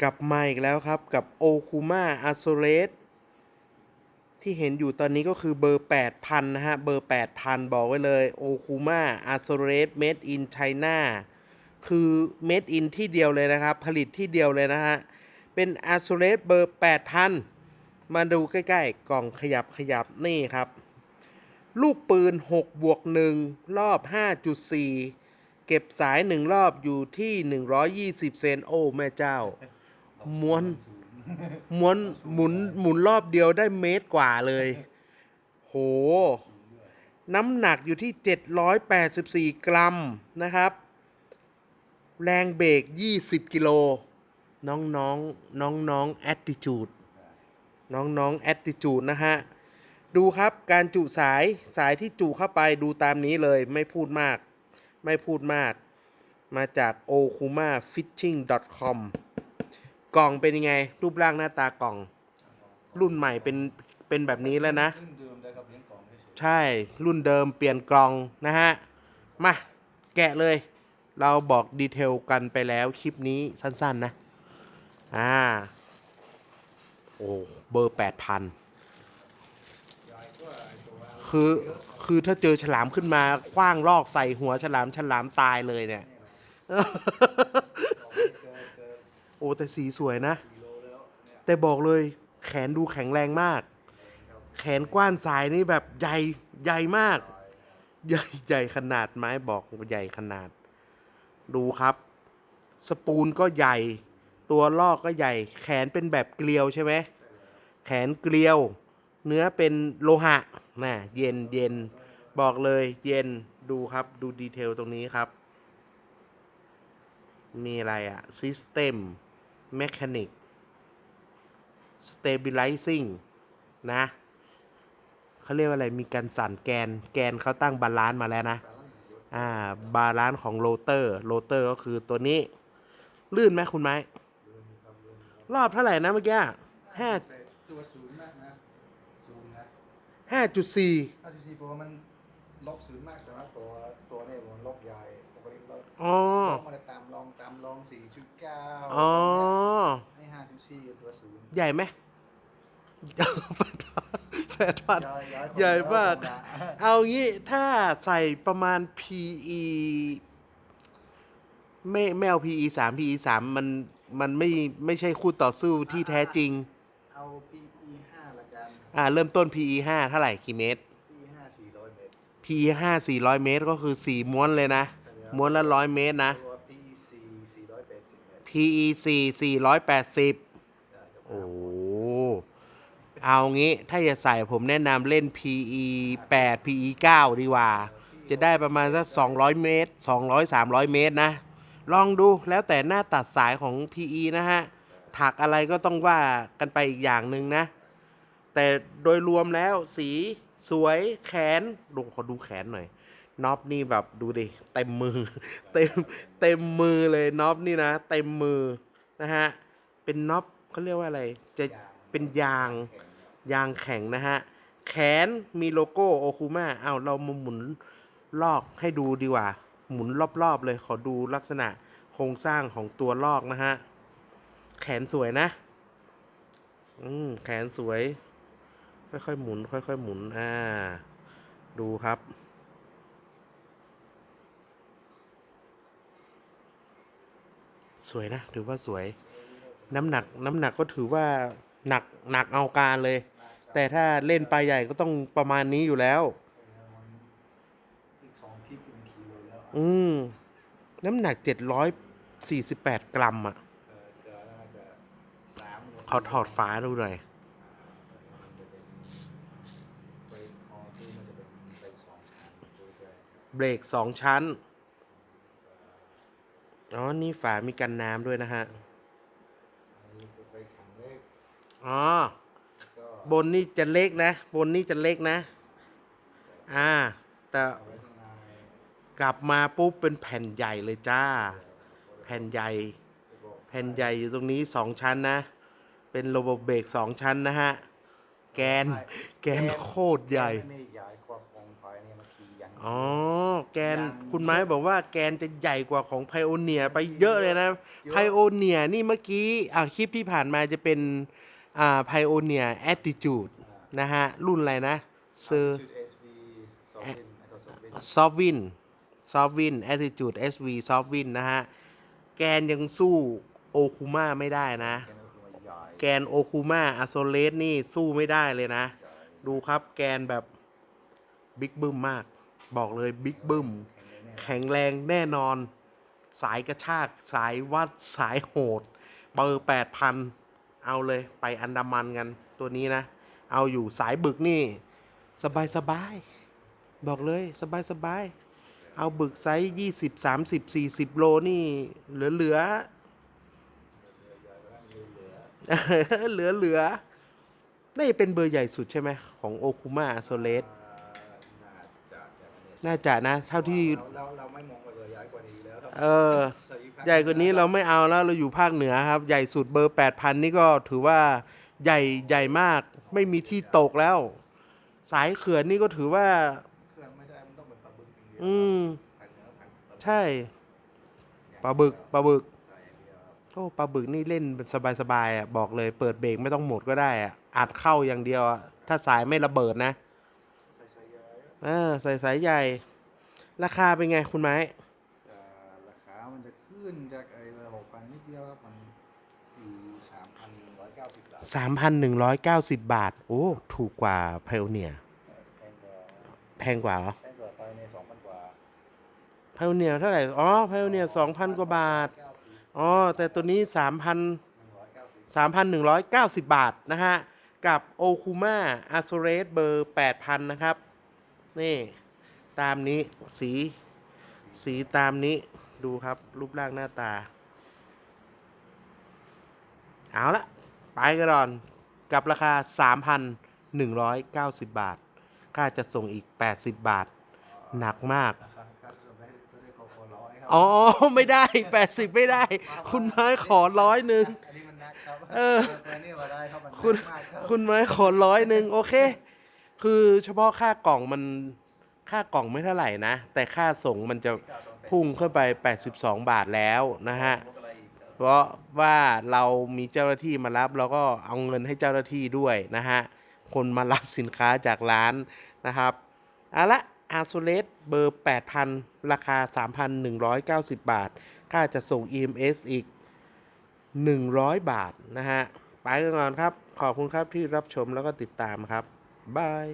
กลับมาอีกแล้วครับกับโอคูมาอาโซเรสที่เห็นอยู่ตอนนี้ก็คือเบอร์ 8,000 นะฮะ เบอร์ 8,000 บอกไว้เลยโอคูมาอาโซเรสเมดอินไชน่าคือเมดอินที่เดียวเลยนะครับ ผลิตที่เดียวเลยนะฮะ เป็นอาโซเรสเบอร์ 8,000 มาดูใกล้ๆ กล่องขยับขยับนี่ครับ ลูกปืน 6 บวก 1 รอบ 5.4เก็บสาย1รอบอยู่ที่ 120 เซน โอ้ แม่เจ้า ม้วน ม้วนหมุนหมุนรอบเดียวได้เมตรกว่าเลย โห น้ำหนักอยู่ที่ 784 กรัมนะครับ แรงเบรก 20 กิโล น้องน้องน้องน้องแอ t ติจูดน้องน้องแอ t ติจูดนะฮะ ดูครับการจุสายสายที่จุเข้าไปดูตามนี้เลยไม่พูดมาก ไม่พูดมาก มาจาก okumafishing.com กล่องเป็นยังไง รูปร่างหน้าตากล่อง รุ่นใหม่เป็นเป็นแบบนี้แล้วนะขึ้นเดิมได้ครับเลี้ยงกล่องเฉยใช่รุ่นเดิมเปลี่ยนกล่องนะฮะ มาแกะเลย เราบอกดีเทลกันไปแล้วคลิปนี้สั้นๆนะ อ่า โอ้เบอร์8,000ๆใหญ่กว่าไอ้ตัวคือคือถ้าเจอฉลามขึ้นมาคว้างลอกใส่หัวฉลามฉลามตายเลยเนี่ยเกินเกิน โอ้ แต่ สีสวยนะกิโลแล้วเนี่ยแต่บอกเลยแขนดูแข็งแรงมาก แขนกว้านสายนี่แบบใหญ่ใหญ่มาก ใหญ่ใหญ่ขนาดไม้บอกใหญ่ขนาด ดูครับ สปูนก็ใหญ่ ตัวลอกก็ใหญ่ แขนเป็นแบบเกลียวใช่ไหมแขนเกลียว เนื้อเป็นโลหะนะเย็นเย็นบอกเลยเย็นดูครับดูดีเทลตรงนี้ครับ มีอะไรอะ System Mechanic Stabilizing นะเขาเรียกว่าอะไรมีการสั่นแกน แกนเขาตั้งบาลานซ์มาแล้วนะ อ่า บาลานซ์ของโรเตอร์ โรเตอร์ก็คือตัวนี้ ลื่นไหมคุณไม้ รอบเท่าไหร่นะเมื่อกี้ห้าแต่ตัวศูนย์มากนะศูนย์นะห้าจุดสี่ถ้าทีซีเพราะว่ามันล็อกศูนย์มากสำหรับตัวตัวเนี่ยมันล็อกใหญ่ อ๋อล็อกมาได้ตามลองตามลองสี่จุดเก้าอ๋อให้ห้าจุดสี่ตัวศูนย์ใหญ่ไหมแปดพันย้อยย้อยคนใหญ่มากย้อยคนละเอางี้ถ้าใส่ประมาณ PE ไม่ไม่เอา PE สาม PE สามมันมันไม่ไม่ใช่คู่ต่อสู้ที่แท้จริง เอา PE ห้าละกัน อ่า เริ่มต้น PE ห้าเท่าไหร่กี่เมตร PE ห้าสี่ร้อยเมตร PE ห้าสี่ร้อยเมตรก็คือสี่ม้วนเลยนะใช่แล้ว ม้วนละร้อยเมตรนะ ตัว PE สี่สี่ร้อยแปดสิบเมตร PE สี่สี่ร้อยแปดสิบได้ครับโอ้เอางี้ถ้าจะใส่ผมแนะนำเล่น PE 8 PE 9 ดีกว่า จะได้ประมาณสัก 200 เมตร 200 300 เมตรนะ ลองดูแล้วแต่หน้าตัดสายของ PE นะฮะ ถักอะไรก็ต้องว่ากันไปอีกอย่างหนึ่งนะ แต่โดยรวมแล้วสีสวยแขนดูขอดูแขนหน่อย น็อปนี่แบบดูดิเต็มมือ เต็มเต็มมือเลยน็อปนี่นะเต็มมือนะฮะเป็นน็อปเขาเรียกว่าอะไร จะเป็นยางยางแข็งนะฮะแขนมีโลโก้โอคูมาเอาเรามาหมุนลอกให้ดูดีกว่า หมุนรอบๆเลยขอดูลักษณะโครงสร้างของตัวลอกนะฮะแขนสวยนะ อืมแขนสวย ค่อยๆหมุน ค่อยๆหมุน อ่า ดูครับ สวยนะถือว่าสวย น้ำหนักน้ำหนักก็ถือว่าหนักหนักเอาการเลย แต่ถ้าเล่นปลาใหญ่ก็ต้องประมาณนี้อยู่แล้ว อีกสองคลิปเป็นกิโลแล้วอืมน้ำหนักเจ็ดร้อยสี่สิบแปดกรัมอะ เออเกินน่าจะสามหรืขอถอดฟ้าดูหน่อย มันจะเป็นเบรกคอที่มันจะเป็นเบรกสองทางตัวใหญ่เบรกสองชั้น อ๋อ นี่ฝามีกันน้ำด้วยนะฮะอันนี้คือเบรกถังเล็กอ๋อแล้วก็บนนี่จะเล็กนะ บนนี่จะเล็กนะ อ่า แต่เอาไว้ข้างในกลับมาปุ๊บเป็นแผ่นใหญ่เลยจ้า แผ่นใหญ่ จะบอกแผ่นใหญ่อยู่ตรงนี้สองชั้นนะ เป็นระบบเบรกสองชั้นนะฮะ แกน แกนโคตรใหญ่ ไม่ใหญ่กว่าข องภายเนี่ยมันขี่ยังอ๋อ แกน คุณไม้บอกว่าแกนจะใหญ่กว่าของไพโอเนียไปเยอะเลยนะไพโอเนียนี่เมื่อกี้อ่าคลิปที่ผ่านมาจะเป็นอ่าไพโอเนียแอตติจูดนะฮะ รุ่นอะไรนะเซอร์ชุด SV สองวินไอตัวสองวินซอฟวินซอฟวินแอตติจูด SV ซอฟวินนะฮะ แกนยังสู้โอคูมาไม่ได้นะ แกนก็คือว่าใหญ่แกนโอคูมาอะโซเลสนี่สู้ไม่ได้เลยนะใหญ่ดูครับแกนแบบบิ๊กบึ้มมาก บอกเลยบิ๊กบึ้มแข็งแรงแน่นอน สายกระชาก สายวัดสายโหด เบอร์แปดพันเอาเลยไปอันดามันกันตัวนี้นะ เอาอยู่สายบึกนี่ สบายสบายบอกเลยสบายสบายเอาบึกไซส์ยี่สิบสามสิบสี่สิบโลนี่ เหลือเหลือเหลือเหลือนี่เป็นเบอร์ใหญ่สุดใช่ไหมของโอคุมาโซเลส อ่าน่าจะแต่ไม่แน่ใจน่าจะนะ เท่าที่เราเราเราไม่มองไปเลยใหญ่กว่านี้แล้วครับเออใส่ภคใหญ่กว่านี้เราไม่เอาแล้วเราอยู่ภาคเหนือครับ ใหญ่สุดเบอร์แปดพันนี่ก็ถือว่าใหญ่ใหญ่มากไม่มีที่ตกแล้ว สายเขื่อนนี่ก็ถือว่า เครื่องไม่ได้มันต้องเป็นปลาบึกอย่างเดียวอืมภาคเหนือภาคตะวันออกใช่ปลาบึกปลาบึกใช่อย่างเดียวครับโอ้ปลาบึกนี่เล่นสบายๆอะบอกเลย เปิดเบรกไม่ต้องหมดก็ได้อะอัดเข้าอย่างเดียวอะถ้าสายไม่ระเบิดนะ ใส่ใส่ใหญ่อะ เออใส่สายใหญ่ ราคาเป็นไงคุณไม้อ่าราคา มันจะขึ้นจากไอ้หกพันนิดเดียวครับ มันอยู่สามพันร้อยเก้าสิบบาทสามพันหนึ่งร้อยเก้าสิบบาท โอ้ ถูกกว่าไพโอเนียแพงกว่าแพงกว่าเหรอแพงกว่าไปในสองพันกว่าไพโอเนียเท่าไหร่ อ๋อไพโอเนียสองพันกว่าบาท เก้าสิบอ๋อ แต่ตัวนี้สามพันหนึ่งร้อยเก้าสิบสามพันหนึ่งร้อยเก้าสิบบาท นะฮะ กับโอคูมาอาโซเรสเบอร์แปดพันนะครับ นี่ ตามนี้สีสีตามนี้ดูครับรูปร่างหน้าตา เอาละไปกันก่อนกับราคา 3,190 บาท ค่าจะส่งอีก 80 บาท หนักมากราคากาจะได้จะได้โกโก้ร้อยครัอ๋อ ไม่ได้ 80 ไม่ได้ คุณไม้ขอร้อยหนึ่งครับเออครับมันคุณนักมากครับคุณไม้ขอร้อยหนึ่งโอเค คือเฉพาะค่ากล่องมันค่ากล่องไม่เท่าไหร่นะ แต่ค่าส่งมันจะพุ่งขึ้นไป 82 บาทแล้วนะฮะ เพราะว่าเรามีเจ้าหน้าที่มารับเราก็เอาเงินให้เจ้าหน้าที่ด้วยนะฮะ คนมารับสินค้าจากร้านนะครับเอาละอาซูเลสเบอร์ 8,000 ราคา 3,190 บาท ค่าจะส่ง EMS อีก 100 บาทนะฮะ ไปกันก่อนครับ ขอบคุณครับที่รับชมแล้วก็ติดตามครับ บาย